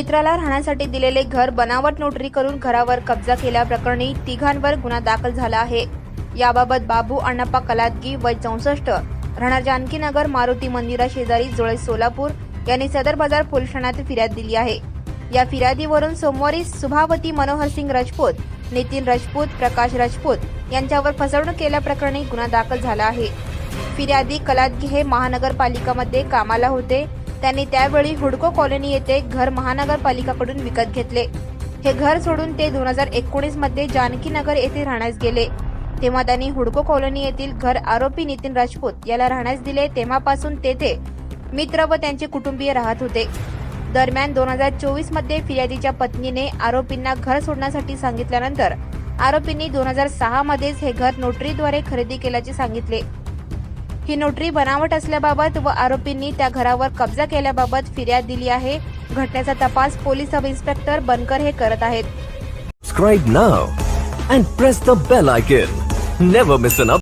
मित्राला राहण्यासाठी दिलेले घर बनावट नोटरी करून घरावर कब्जा केल्याप्रकरणी तिघांवर गुन्हा दाखल झाला आहे. याबाबत बाबू अण्णाप्पा कलादगी वय चौसष्ट राहणार जानकीनगर मारुती मंदिरा शेजारी जुळे सोलापूर यांनी सदर बाजार पोलीस ठाण्यात फिर्याद दिली आहे. या फिर्यादीवरून सोमवारी सुभावती मनोहर सिंग राजपूत नितीन राजपूत प्रकाश राजपूत यांच्यावर फसवणूक केल्याप्रकरणी गुन्हा दाखल झाला आहे. फिर्यादी कलादगी हे महानगरपालिकामध्ये कामाला होते. त्यांनी त्यावेळी हुडको कॉलनी येथे घर महानगरपालिकाकडून विकत घेतले. हे घर सोडून ते दोन हजार एकोणीसमध्ये जानकीनगर येथे राहण्यास गेले. तेव्हा त्यांनी हुडको कॉलनी येथील घर आरोपी नितीन राजपूत याला राहण्यास दिले. तेव्हापासून तेथे मित्र व त्यांचे कुटुंबीय राहत होते. दरम्यान दोन हजार चोवीसमध्ये फिर्यादीच्या पत्नीने आरोपींना घर सोडण्यासाठी सांगितल्यानंतर आरोपींनी दोन हजार सहा मध्येच हे घर नोटरीद्वारे खरेदी केल्याचे सांगितले. ही नोटरी बनावट असल्याबाबत व आरोपींनी त्या घरावर कब्जा केल्याबाबत फिर्याद दिली आहे घटनेचा तपास पोलीस सब इन्स्पेक्टर बनकर हे करत आहेत Subscribe now and press the bell icon.